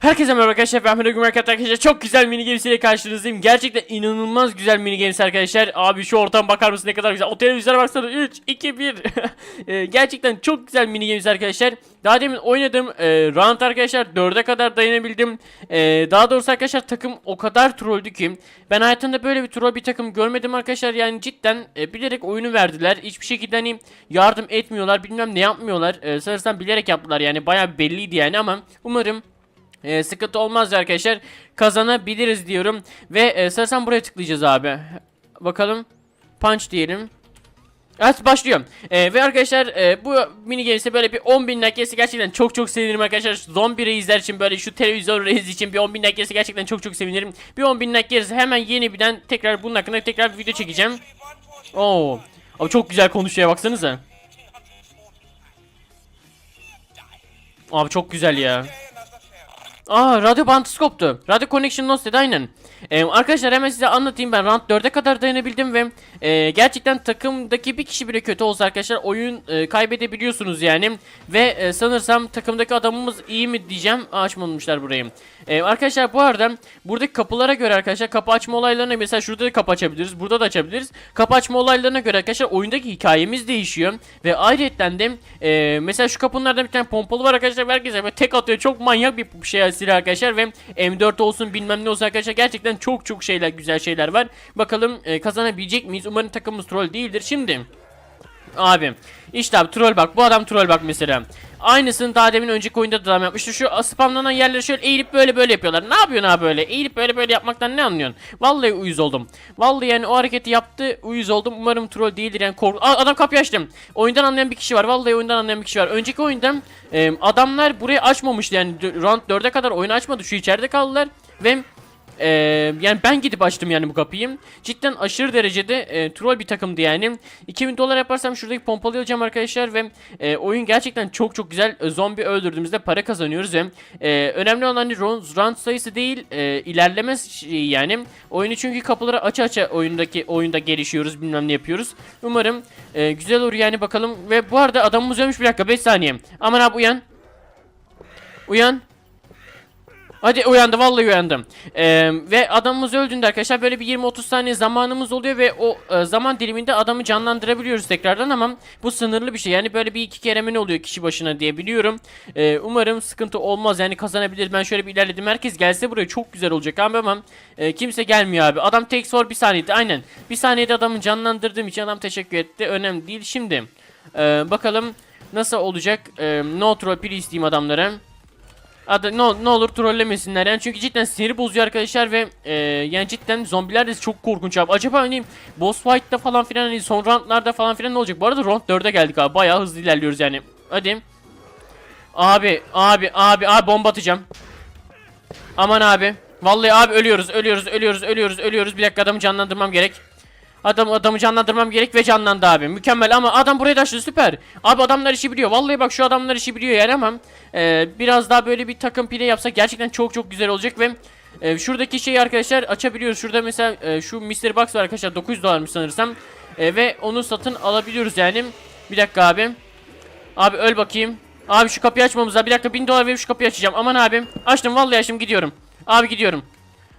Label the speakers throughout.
Speaker 1: Herkese merhaba arkadaşlar ben Mehmet Gümer arkadaşlar. Çok güzel mini games ile karşınızdayım. Gerçekten inanılmaz güzel mini games arkadaşlar. Abi şu ortam bakar mısın ne kadar güzel. O televizyona baksana. 3, 2, 1 Ee, Gerçekten çok güzel mini games arkadaşlar. Daha demin oynadım. E, round arkadaşlar 4'e kadar dayanabildim. Ee, Daha doğrusu arkadaşlar takım o kadar trolldü ki. Ben hayatımda böyle bir troll bir takım görmedim arkadaşlar. Yani cidden e, bilerek oyunu verdiler. Hiçbir şekilde hani yardım etmiyorlar bilmem ne yapmıyorlar. Ee, Sanırsam bilerek yaptılar. Yani baya belliydi yani ama Umarım ee, sıkıntı olmaz arkadaşlar. Kazanabiliriz diyorum. Ve e, sanırsam buraya tıklayacağız abi. Bakalım. Punch diyelim. Evet başlıyorum. Ee, ve arkadaşlar e, bu mini games'e böyle bir 10.000 like gelirse gerçekten çok çok sevinirim arkadaşlar. Zombi reisler için böyle şu televizyon reis için bir 10.000 like gelirse gerçekten çok çok sevinirim. Bir 10.000 like gelirse hemen yeni birden tekrar bunun hakkında tekrar bir video çekeceğim. Oo. Abi çok güzel konuşuyor baksanıza. Abi çok güzel ya. Aa radyo bantısı koptu. Radyo connection lost dedi aynen. Ee, arkadaşlar hemen size anlatayım ben round 4'e kadar dayanabildim ve e, gerçekten takımdaki bir kişi bile kötü olsa arkadaşlar oyun e, kaybedebiliyorsunuz yani. Ve e, sanırsam takımdaki adamımız iyi mi diyeceğim açmamışlar burayı. E, arkadaşlar bu arada buradaki kapılara göre arkadaşlar kapı açma olaylarına mesela şurada da kapı açabiliriz burada da açabiliriz. Kapı açma olaylarına göre arkadaşlar oyundaki hikayemiz değişiyor. Ve ayrıca de e, mesela şu kapılardan bir tane pompalı var arkadaşlar herkese böyle tek atıyor çok manyak bir şey silah arkadaşlar ve M4 olsun bilmem ne olsun arkadaşlar gerçekten çok çok şeyler güzel şeyler var. Bakalım e, kazanabilecek miyiz? Umarım takımımız troll değildir. Şimdi Abi işte abi troll bak. Bu adam troll bak mesela. Aynısını daha demin önceki oyunda da adam yapmıştı. Şu spamlanan yerleri şöyle eğilip böyle böyle yapıyorlar. Ne yapıyorsun abi böyle? Eğilip böyle böyle yapmaktan ne anlıyorsun? Vallahi uyuz oldum. Vallahi yani o hareketi yaptı uyuz oldum. Umarım troll değildir yani kork Aa, adam kapıyı açtım. Oyundan anlayan bir kişi var. Vallahi oyundan anlayan bir kişi var. Önceki oyunda e, adamlar burayı açmamıştı yani. Round 4'e kadar oyunu açmadı. Şu içeride kaldılar ve ee, yani ben gidip açtım yani bu kapıyı. Cidden aşırı derecede e, troll bir takımdı yani. 2000 dolar yaparsam şuradaki pompalı alacağım arkadaşlar ve e, oyun gerçekten çok çok güzel. E, zombi öldürdüğümüzde para kazanıyoruz ve e, önemli olan hani round, sayısı değil e, ilerleme şeyi yani. Oyunu çünkü kapıları aça aça oyundaki oyunda gelişiyoruz bilmem ne yapıyoruz. Umarım e, güzel olur yani bakalım. Ve bu arada adamımız ölmüş bir dakika 5 saniye. Aman abi uyan. Uyan. Hadi uyandı vallahi uyandım. Ee, ve adamımız öldüğünde arkadaşlar böyle bir 20-30 saniye zamanımız oluyor ve o e, zaman diliminde adamı canlandırabiliyoruz tekrardan ama bu sınırlı bir şey. Yani böyle bir iki kere mi ne oluyor kişi başına diye biliyorum. Ee, umarım sıkıntı olmaz yani kazanabiliriz. Ben şöyle bir ilerledim. Herkes gelse buraya çok güzel olacak abi ama e, kimse gelmiyor abi. Adam tek sor bir saniyede aynen. Bir saniyede adamı canlandırdığım için adam teşekkür etti. Önemli değil. Şimdi e, bakalım nasıl olacak. E, no troll please diyeyim adamlara. Adı, ne, ne olur trollemesinler yani çünkü cidden sinir bozuyor arkadaşlar ve e, yani cidden zombiler de çok korkunç abi. Acaba hani boss fight'ta falan filan hani son roundlarda falan filan ne olacak? Bu arada round 4'e geldik abi. Bayağı hızlı ilerliyoruz yani. Hadi. Abi, abi, abi, abi bomba atacağım. Aman abi. Vallahi abi ölüyoruz, ölüyoruz, ölüyoruz, ölüyoruz, ölüyoruz. Bir dakika adamı canlandırmam gerek. Adam adamı canlandırmam gerek ve canlandı abi. Mükemmel ama adam buraya taşıdı süper. Abi adamlar işi biliyor. Vallahi bak şu adamlar işi biliyor yani ama e, biraz daha böyle bir takım pile yapsak gerçekten çok çok güzel olacak ve e, şuradaki şeyi arkadaşlar açabiliyoruz. Şurada mesela e, şu Mr. Box var arkadaşlar 900 dolarmış sanırsam. E, ve onu satın alabiliyoruz yani. Bir dakika abi. Abi öl bakayım. Abi şu kapıyı açmamız lazım. Bir dakika 1000 dolar verip şu kapıyı açacağım. Aman abim. Açtım vallahi açtım gidiyorum. Abi gidiyorum.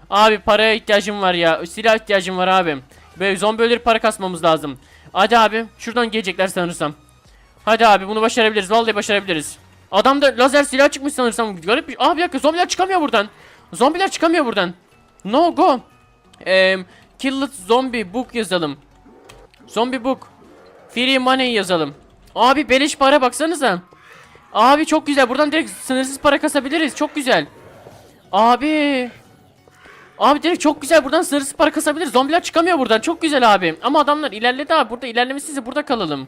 Speaker 1: Abi paraya ihtiyacım var ya. Silah ihtiyacım var abim. Böyle zombi para kasmamız lazım. Hadi abi şuradan gelecekler sanırsam. Hadi abi bunu başarabiliriz. Vallahi başarabiliriz. Adamda lazer silah çıkmış sanırsam. Garip bir... Abi bir dakika zombiler çıkamıyor buradan. Zombiler çıkamıyor buradan. No go. Eee Kill it zombie book yazalım. Zombie book. Free money yazalım. Abi beleş para baksanıza. Abi çok güzel. Buradan direkt sınırsız para kasabiliriz. Çok güzel. Abi. Abi direkt çok güzel buradan sınırsız para kasabiliriz. Zombiler çıkamıyor buradan. Çok güzel abi. Ama adamlar ilerledi abi. Burada ilerlemesizse burada kalalım.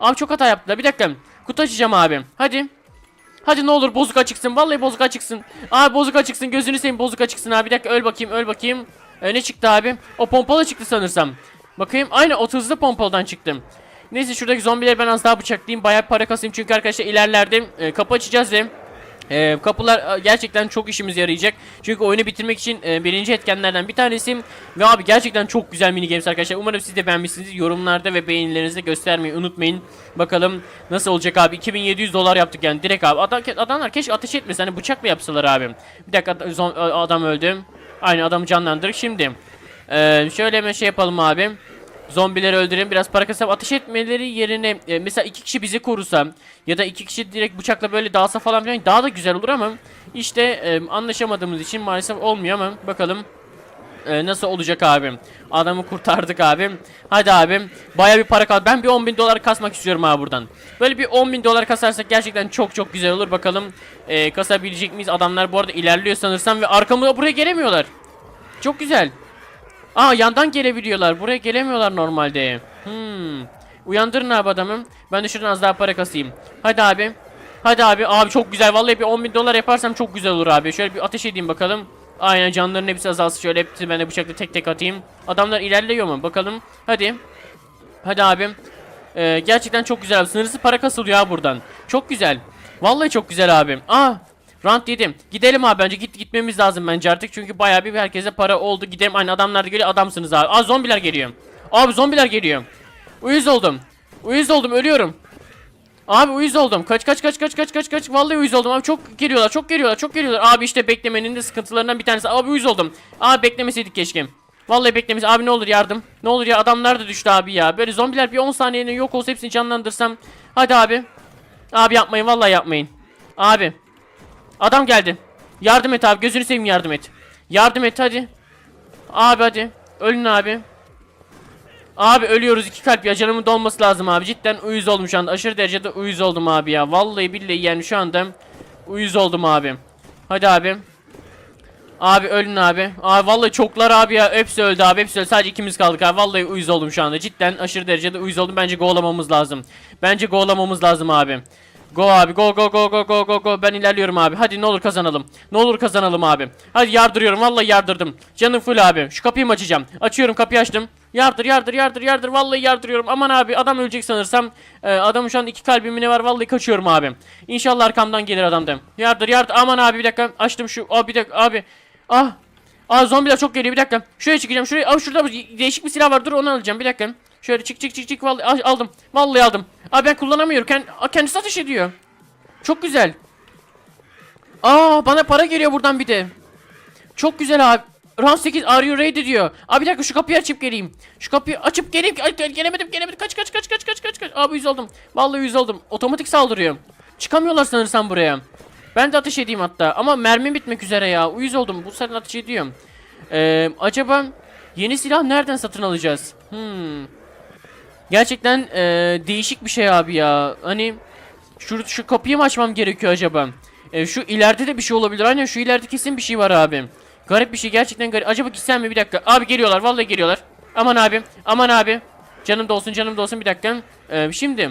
Speaker 1: Abi çok hata yaptılar. Bir dakika. Kutu açacağım abi. Hadi. Hadi ne olur bozuk açıksın. Vallahi bozuk açıksın. Abi bozuk açıksın. Gözünü seveyim bozuk açıksın abi. Bir dakika öl bakayım öl bakayım. Ee, ne çıktı abi? O pompalı çıktı sanırsam. Bakayım. Aynı o hızlı pompalıdan çıktım. Neyse şuradaki zombileri ben az daha bıçaklayayım. Bayağı para kasayım çünkü arkadaşlar ilerlerde e, kapı açacağız ve Ee, kapılar e, gerçekten çok işimize yarayacak. Çünkü oyunu bitirmek için e, birinci etkenlerden bir tanesi. Ve abi gerçekten çok güzel mini games arkadaşlar. Umarım siz de beğenmişsiniz. Yorumlarda ve beğenilerinizde göstermeyi unutmayın. Bakalım nasıl olacak abi. 2700 dolar yaptık yani direkt abi. Adam, adamlar keşke ateş etmese. Hani bıçakla yapsalar abi. Bir dakika adam öldü. Aynı adamı canlandırdık. Şimdi e, şöyle hemen şey yapalım abi. Zombileri öldürelim biraz para kasap ateş etmeleri yerine e, mesela iki kişi bizi korusa ya da iki kişi direkt bıçakla böyle dağılsa falan filan daha da güzel olur ama işte e, anlaşamadığımız için maalesef olmuyor ama bakalım e, nasıl olacak abim. Adamı kurtardık abim. Hadi abim. Baya bir para kal. Ben bir 10 bin dolar kasmak istiyorum abi buradan. Böyle bir 10 bin dolar kasarsak gerçekten çok çok güzel olur. Bakalım e, kasabilecek miyiz? Adamlar bu arada ilerliyor sanırsam ve arkamda buraya gelemiyorlar. Çok güzel. Aa yandan gelebiliyorlar. Buraya gelemiyorlar normalde. Hmm. Uyandırın abi adamı. Ben de şuradan az daha para kasayım. Hadi abi. Hadi abi. Abi çok güzel. Vallahi bir 10 bin dolar yaparsam çok güzel olur abi. Şöyle bir ateş edeyim bakalım. Aynen canların hepsi azalsın. Şöyle hepsini ben de bıçakla tek tek atayım. Adamlar ilerliyor mu? Bakalım. Hadi. Hadi abim. Ee, gerçekten çok güzel abi. Sınırsız para kasılıyor ha buradan. Çok güzel. Vallahi çok güzel abim. Aa. Rant yedim. Gidelim abi bence git gitmemiz lazım bence artık çünkü bayağı bir herkese para oldu. Gidelim aynı adamlar da geliyor adamsınız abi. Aa zombiler geliyor. Abi zombiler geliyor. Uyuz oldum. Uyuz oldum ölüyorum. Abi uyuz oldum. Kaç kaç kaç kaç kaç kaç kaç. Vallahi uyuz oldum abi. Çok geliyorlar. Çok geliyorlar. Çok geliyorlar. Abi işte beklemenin de sıkıntılarından bir tanesi. Abi uyuz oldum. Abi beklemeseydik keşke. Vallahi beklemiş. Abi ne olur yardım. Ne olur ya adamlar da düştü abi ya. Böyle zombiler bir 10 saniyene yok olsa hepsini canlandırsam. Hadi abi. Abi yapmayın vallahi yapmayın. Abi. Adam geldi. Yardım et abi. Gözünü seveyim yardım et. Yardım et hadi. Abi hadi. Ölün abi. Abi ölüyoruz. İki kalp ya canımın dolması lazım abi. Cidden uyuz oldum şu anda. Aşırı derecede uyuz oldum abi ya. Vallahi billahi yani şu anda uyuz oldum abi. Hadi abi. Abi ölün abi. Abi vallahi çoklar abi ya. Hepsi öldü abi hepsi öldü. Sadece ikimiz kaldık abi. Vallahi uyuz oldum şu anda. Cidden aşırı derecede uyuz oldum. Bence go'lamamız lazım. Bence go'lamamız lazım abi Go abi go go go go go go go. Ben ilerliyorum abi. Hadi ne olur kazanalım. Ne olur kazanalım abi. Hadi yardırıyorum. Vallahi yardırdım. Canım full abi. Şu kapıyı mı açacağım? Açıyorum kapıyı açtım. Yardır yardır yardır yardır. Vallahi yardırıyorum. Aman abi adam ölecek sanırsam ee, Adamın şu an iki kalbim ne var? Vallahi kaçıyorum abi. İnşallah arkamdan gelir adamdan Yardır yardır. Aman abi bir dakika. Açtım şu Aa bir dakika abi. Ah. Aa zombiler çok geliyor. Bir dakika. Şuraya çıkacağım şuraya. Aa şurada değişik bir silah var. Dur onu alacağım. Bir dakika. Şöyle çık çık çık çık. Vallahi al- aldım. Vallahi aldım Abi ben kullanamıyorum Kend Aa, kendisi ateş ediyor Çok güzel Aa bana para geliyor buradan bir de Çok güzel abi Round 8 are you ready diyor. Abi bir dakika şu kapıyı açıp geleyim. Şu kapıyı açıp geleyim. Ay, gel- gelemedim gelemedim. Kaç kaç kaç kaç kaç kaç kaç. Abi yüz oldum. Vallahi yüz oldum. Otomatik saldırıyor. Çıkamıyorlar sanırsam buraya. Ben de ateş edeyim hatta. Ama mermim bitmek üzere ya. Uyuz oldum. Bu sefer ateş ediyorum. Ee, acaba yeni silah nereden satın alacağız? Hmm. Gerçekten ee, değişik bir şey abi ya. Hani şu, şu kapıyı mı açmam gerekiyor acaba? Ee, şu ileride de bir şey olabilir. Aynen şu ileride kesin bir şey var abi. Garip bir şey gerçekten garip. Acaba gitsem mi bir dakika? Abi geliyorlar vallahi geliyorlar. Aman abi aman abi. Canım da olsun canım da olsun bir dakika. Ee, şimdi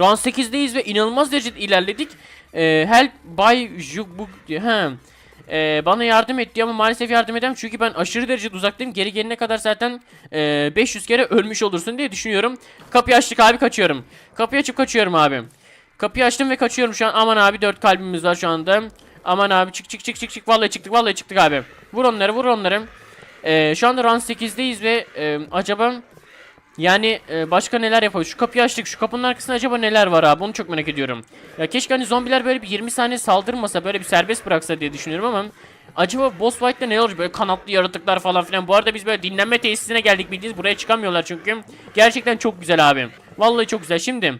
Speaker 1: Round 8'deyiz ve inanılmaz derecede ilerledik. Ee, help by Jukbuk diyor. Ee, bana yardım etti ama maalesef yardım edemem çünkü ben aşırı derecede uzaktayım. Geri gelene kadar zaten e, 500 kere ölmüş olursun diye düşünüyorum. Kapıyı açtık abi kaçıyorum. Kapıyı açıp kaçıyorum abi. Kapıyı açtım ve kaçıyorum şu an. Aman abi 4 kalbimiz var şu anda. Aman abi çık çık çık çık çık. Vallahi çıktık vallahi çıktık abi. Vur onları vur onları. Ee, şu anda round 8'deyiz ve e, acaba yani e, başka neler yapıyoruz? Şu kapıyı açtık. Şu kapının arkasında acaba neler var abi? Onu çok merak ediyorum. Ya keşke hani zombiler böyle bir 20 saniye saldırmasa, böyle bir serbest bıraksa diye düşünüyorum ama acaba boss fight'ta ne olur? Böyle kanatlı yaratıklar falan filan. Bu arada biz böyle dinlenme tesisine geldik bildiğiniz. Buraya çıkamıyorlar çünkü. Gerçekten çok güzel abi. Vallahi çok güzel. Şimdi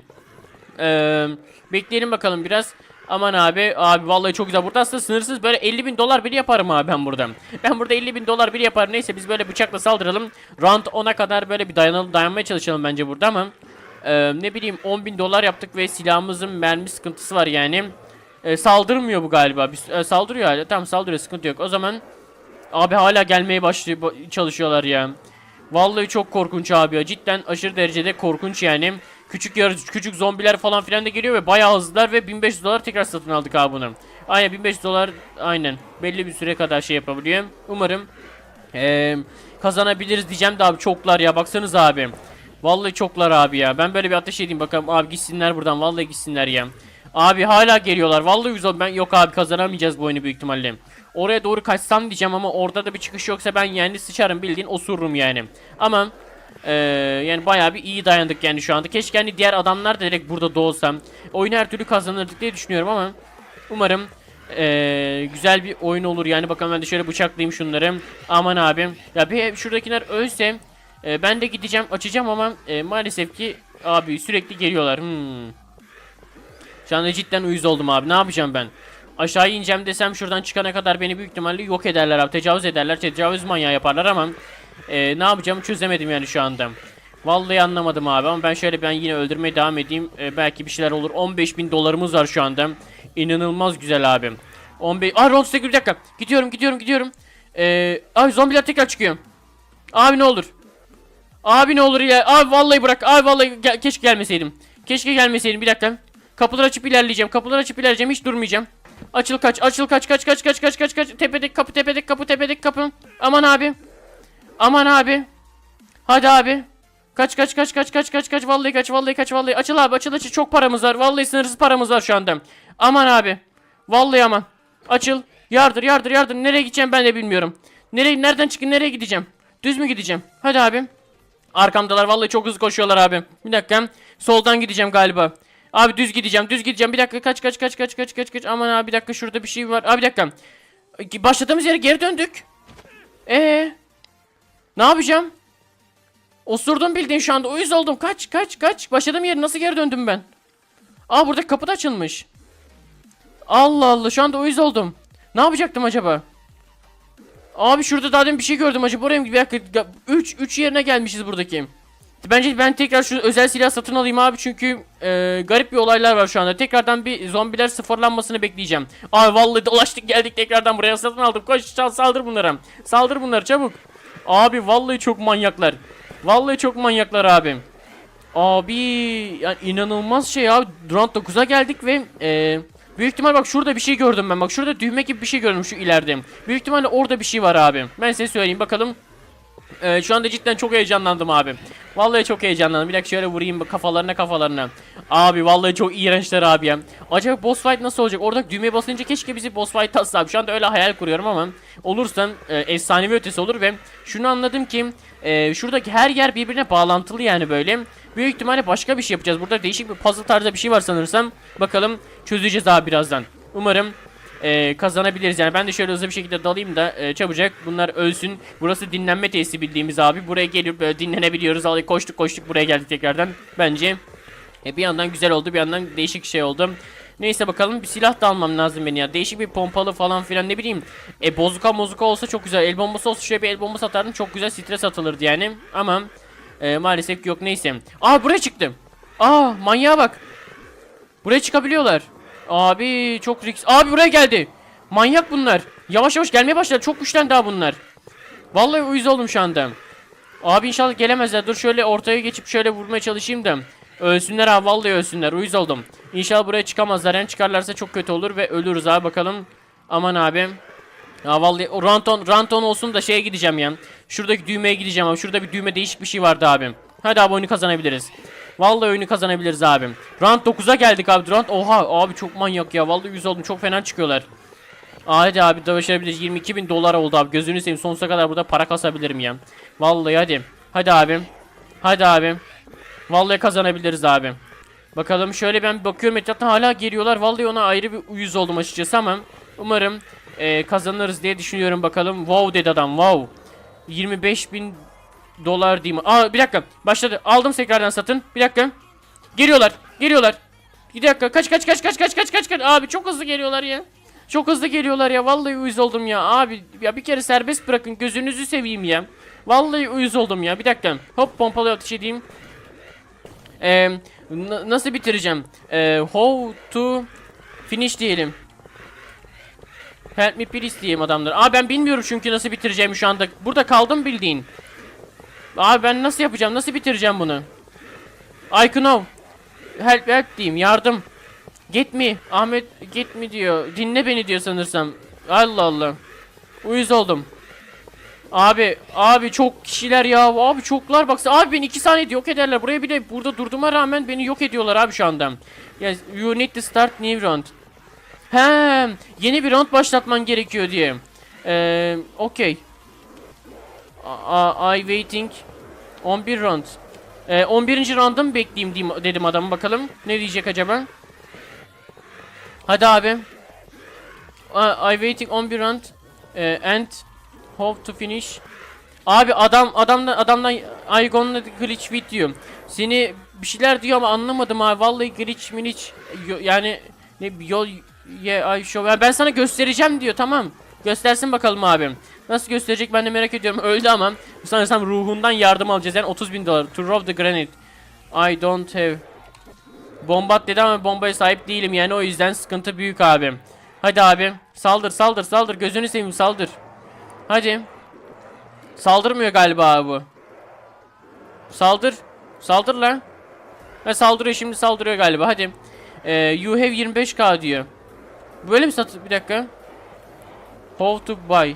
Speaker 1: ee, bekleyelim bakalım biraz. Aman abi abi vallahi çok güzel. Burada aslında sınırsız böyle 50 bin dolar bile yaparım abi ben burada. Ben burada 50 bin dolar bile yaparım. Neyse biz böyle bıçakla saldıralım. Round 10'a kadar böyle bir dayanalım, dayanmaya çalışalım bence burada ama. ee, ne bileyim 10 bin dolar yaptık ve silahımızın mermi sıkıntısı var yani. Ee, saldırmıyor bu galiba. Biz, e, saldırıyor hala. Tamam saldırıyor sıkıntı yok. O zaman abi hala gelmeye başlıyor ba- çalışıyorlar ya. Vallahi çok korkunç abi ya. Cidden aşırı derecede korkunç yani. Küçük yarı küçük zombiler falan filan da geliyor ve bayağı hızlılar ve 1500 dolar tekrar satın aldık abi bunu. Aynen 1500 dolar aynen belli bir süre kadar şey yapabiliyor. Umarım eee, kazanabiliriz diyeceğim de abi çoklar ya baksanız abi. Vallahi çoklar abi ya. Ben böyle bir ateş edeyim bakalım abi gitsinler buradan vallahi gitsinler ya. Abi hala geliyorlar. Vallahi oldum. Ben yok abi kazanamayacağız bu oyunu büyük ihtimalle. Oraya doğru kaçsam diyeceğim ama orada da bir çıkış yoksa ben yani sıçarım bildiğin osururum yani. Ama eee, yani bayağı bir iyi dayandık yani şu anda. Keşke hani diğer adamlar da direkt burada doğsam. Oyunu her türlü kazanırdık diye düşünüyorum ama umarım eee, güzel bir oyun olur yani. Bakalım ben de şöyle bıçaklayayım şunları. Aman abim. Ya bir şuradakiler ölse e, ben de gideceğim açacağım ama e, maalesef ki abi sürekli geliyorlar. Hmm. Şu anda cidden uyuz oldum abi. Ne yapacağım ben? Aşağı ineceğim desem şuradan çıkana kadar beni büyük ihtimalle yok ederler abi. Tecavüz ederler. Tecavüz manyağı yaparlar ama e, ne yapacağımı çözemedim yani şu anda. Vallahi anlamadım abi ama ben şöyle ben yine öldürmeye devam edeyim. E, belki bir şeyler olur. 15 bin dolarımız var şu anda. İnanılmaz güzel abim. 15... Aa Ron Stegger bir dakika. Gidiyorum gidiyorum gidiyorum. E, abi zombiler tekrar çıkıyor. Abi ne olur. Abi ne olur ya. Abi vallahi bırak. Abi vallahi gel- keşke gelmeseydim. Keşke gelmeseydim. Bir dakika. Kapıları açıp ilerleyeceğim. Kapıları açıp ilerleyeceğim. Hiç durmayacağım. Açıl kaç. Açıl kaç. Kaç kaç kaç kaç kaç kaç. Tepedeki kapı tepedeki kapı tepedeki kapı. Aman abi. Aman abi. Hadi abi. Kaç kaç kaç kaç kaç kaç kaç vallahi kaç vallahi kaç vallahi açıl abi açıl açıl çok paramız var vallahi sınırsız paramız var şu anda aman abi vallahi aman açıl yardır yardır yardır nereye gideceğim ben de bilmiyorum nereye nereden çıkın nereye gideceğim düz mü gideceğim hadi abim Arkamdalar vallahi çok hızlı koşuyorlar abi. Bir dakika. Soldan gideceğim galiba. Abi düz gideceğim, düz gideceğim. Bir dakika kaç kaç kaç kaç kaç kaç kaç. Aman abi bir dakika şurada bir şey var. Abi bir dakika. Başladığımız yere geri döndük. Ee? Ne yapacağım? Osurdum bildiğin şu anda. Uyuz oldum. Kaç kaç kaç. Başladığım yere nasıl geri döndüm ben? Aa burada kapı da açılmış. Allah Allah şu anda uyuz oldum. Ne yapacaktım acaba? Abi şurada daha demin bir şey gördüm acaba mı bir dakika 3 3 yerine gelmişiz buradaki. Bence ben tekrar şu özel silah satın alayım abi çünkü e, garip bir olaylar var şu anda. Tekrardan bir zombiler sıfırlanmasını bekleyeceğim. Abi vallahi dolaştık geldik tekrardan buraya satın aldım. Koş saldır bunlara. Saldır bunları çabuk. Abi vallahi çok manyaklar. Vallahi çok manyaklar abi. Abi yani inanılmaz şey abi. Round 9'a geldik ve e, büyük ihtimal bak şurada bir şey gördüm ben. Bak şurada düğme gibi bir şey gördüm şu ileride. Büyük ihtimalle orada bir şey var abi. Ben size söyleyeyim bakalım. E, şu anda cidden çok heyecanlandım abi. Vallahi çok heyecanlandım. Bir dakika şöyle vurayım kafalarına kafalarına. Abi vallahi çok iğrençler abi. Acaba boss fight nasıl olacak? Orada düğmeye basınca keşke bizi boss fight atsa abi. Şu anda öyle hayal kuruyorum ama olursa e, efsanevi ötesi olur ve şunu anladım ki e, şuradaki her yer birbirine bağlantılı yani böyle. Büyük ihtimalle başka bir şey yapacağız. Burada değişik bir puzzle tarzı bir şey var sanırsam. Bakalım çözeceğiz abi birazdan. Umarım e, kazanabiliriz. Yani ben de şöyle hızlı bir şekilde dalayım da e, çabucak bunlar ölsün. Burası dinlenme tesisi bildiğimiz abi. Buraya gelip böyle dinlenebiliyoruz. Koştuk koştuk buraya geldik tekrardan. Bence e, bir yandan güzel oldu bir yandan değişik şey oldu. Neyse bakalım bir silah da almam lazım beni ya. Değişik bir pompalı falan filan ne bileyim. E bozuka mozuka olsa çok güzel. El bombası olsa şöyle bir el bombası atardım. Çok güzel stres atılırdı yani. Ama e, maalesef yok neyse. Aa buraya çıktım. Aa manyağa bak. Buraya çıkabiliyorlar. Abi çok risk. Abi buraya geldi. Manyak bunlar. Yavaş yavaş gelmeye başladı. Çok güçlendi daha bunlar. Vallahi uyuz oldum şu anda. Abi inşallah gelemezler. Dur şöyle ortaya geçip şöyle vurmaya çalışayım da. Ölsünler abi vallahi ölsünler. Uyuz oldum. İnşallah buraya çıkamazlar. Yani çıkarlarsa çok kötü olur ve ölürüz abi bakalım. Aman abi. Ya vallahi ranton ranton olsun da şeye gideceğim ya. Şuradaki düğmeye gideceğim abi. Şurada bir düğme değişik bir şey vardı abim. Hadi abi oyunu kazanabiliriz. Vallahi oyunu kazanabiliriz abim. Round 9'a geldik abi. Round oha abi çok manyak ya. Vallahi yüz oldum. Çok fena çıkıyorlar. Hadi abi davaşabiliriz. 22 bin dolar oldu abi. Gözünü seveyim. Sonsuza kadar burada para kasabilirim ya. Vallahi hadi. Hadi abim. Hadi abim. Vallahi kazanabiliriz abim. Bakalım şöyle ben bakıyorum etraftan hala geliyorlar. Vallahi ona ayrı bir uyuz oldum açıkçası ama umarım e, kazanırız diye düşünüyorum bakalım. Wow dedi adam wow. 25 bin dolar değil mi? Aa bir dakika. Başladı. Aldım tekrardan satın. Bir dakika. Geliyorlar. Geliyorlar. Bir dakika. Kaç kaç kaç kaç kaç kaç kaç kaç. Abi çok hızlı geliyorlar ya. Çok hızlı geliyorlar ya. Vallahi uyuz oldum ya. Abi ya bir kere serbest bırakın. Gözünüzü seveyim ya. Vallahi uyuz oldum ya. Bir dakika. Hop pompalı atış edeyim. Ee, nasıl bitireceğim? Ee, how to finish diyelim. Help me please diyeyim adamlar. Aa ben bilmiyorum çünkü nasıl bitireceğimi şu anda. Burada kaldım bildiğin. Abi ben nasıl yapacağım? Nasıl bitireceğim bunu? I know. Help help diyeyim. Yardım. Get me. Ahmet get me diyor. Dinle beni diyor sanırsam. Allah Allah. Uyuz oldum. Abi abi çok kişiler ya abi çoklar baksana abi beni 2 saniyede yok ederler buraya bir de burada durduğuma rağmen beni yok ediyorlar abi şu anda ya you need to start new round He yeni bir round başlatman gerekiyor diye Eee okey A- I waiting 11 round Eee 11. round'da mı bekleyeyim dedim adama bakalım ne diyecek acaba Hadi abi I, I waiting 11 round Eee, and How to finish? Abi adam adamdan adamdan I gonna glitch with you. Seni bir şeyler diyor ama anlamadım abi. Vallahi glitch miniç yani ne yol ye ay show. Ya ben sana göstereceğim diyor. Tamam. Göstersin bakalım abim. Nasıl gösterecek ben de merak ediyorum. Öldü ama sanırsam ruhundan yardım alacağız. Yani 30 bin dolar. To rob the granite. I don't have. Bombat dedi ama bombaya sahip değilim yani o yüzden sıkıntı büyük abim. Hadi abi. Saldır saldır saldır. Gözünü seveyim saldır. Hadi. Saldırmıyor galiba abi bu. Saldır. Saldır lan. Ha saldırıyor şimdi saldırıyor galiba hadi. Ee, you have 25k diyor. Böyle mi sat bir dakika. How to buy.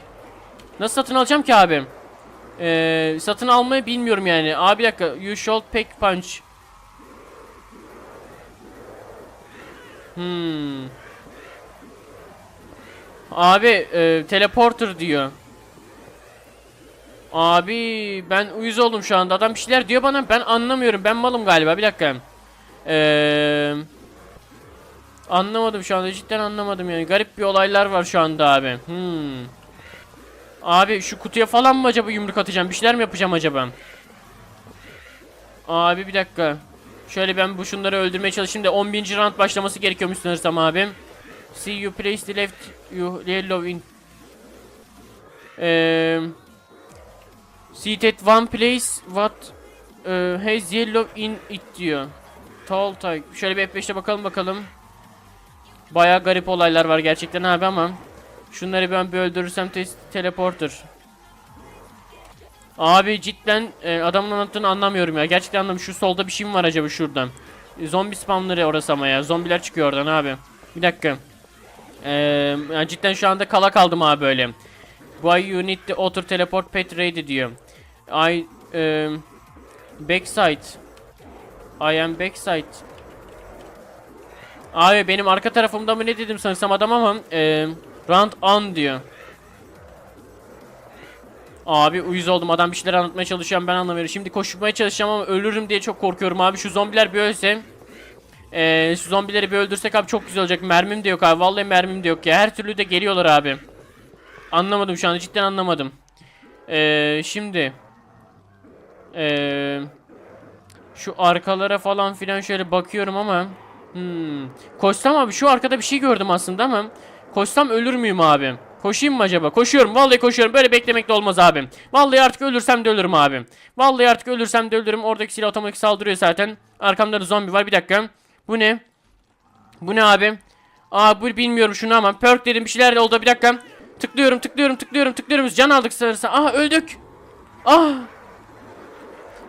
Speaker 1: Nasıl satın alacağım ki abi? Ee, satın almayı bilmiyorum yani. Abi bir dakika. You should pack punch. Hmm. Abi e, teleporter diyor. Abi ben uyuz oldum şu anda. Adam bir şeyler diyor bana. Ben anlamıyorum. Ben malım galiba. Bir dakika. Eee anlamadım şu anda. Cidden anlamadım yani. Garip bir olaylar var şu anda abi. Hmm. Abi şu kutuya falan mı acaba yumruk atacağım? Bir şeyler mi yapacağım acaba? Abi bir dakika. Şöyle ben bu şunları öldürmeye çalışayım da 11. round başlaması gerekiyormuş sanırsam abim. See you place the left you yellow in. Eee Seated one place what uh, has yellow in it diyor. Tall type. Şöyle bir F5'te bakalım bakalım. Baya garip olaylar var gerçekten abi ama şunları ben bir öldürürsem test teleporter. Abi cidden e, adamın anlattığını anlamıyorum ya. Gerçekten anlamıyorum. Şu solda bir şey mi var acaba şuradan? E, zombi spamları orası ama ya. Zombiler çıkıyor oradan abi. Bir dakika. Eee yani cidden şu anda kala kaldım abi böyle. Why you need the auto teleport pet ready diyor. I um, backside. I am backside. Abi benim arka tarafımda mı ne dedim sanırsam adam ama e, round on diyor. Abi uyuz oldum adam bir şeyler anlatmaya çalışıyorum ben anlamıyorum. Şimdi koşmaya çalışacağım ama ölürüm diye çok korkuyorum abi. Şu zombiler bir ölse. E, şu zombileri bir öldürsek abi çok güzel olacak. Mermim de yok abi. Vallahi mermim de yok ya. Her türlü de geliyorlar abi. Anlamadım şu anda cidden anlamadım. Ee, şimdi ee, şu arkalara falan filan şöyle bakıyorum ama hmm. koşsam abi şu arkada bir şey gördüm aslında ama koşsam ölür müyüm abi? Koşayım mı acaba? Koşuyorum. Vallahi koşuyorum. Böyle beklemek de olmaz abim. Vallahi artık ölürsem de ölürüm abim. Vallahi artık ölürsem de ölürüm. Oradaki silah otomatik saldırıyor zaten. Arkamda da zombi var. Bir dakika. Bu ne? Bu ne abi? Aa bu bilmiyorum şunu ama. Perk dedim bir şeyler de oldu. Bir dakika. Tıklıyorum tıklıyorum tıklıyorum tıklıyorum. Can aldık sanırsa. Aha öldük. Ah.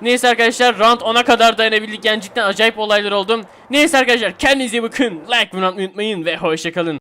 Speaker 1: Neyse arkadaşlar round 10'a kadar dayanabildik. Yani cidden acayip olaylar oldu. Neyse arkadaşlar kendinize bakın. Like ve unutmayın ve hoşçakalın.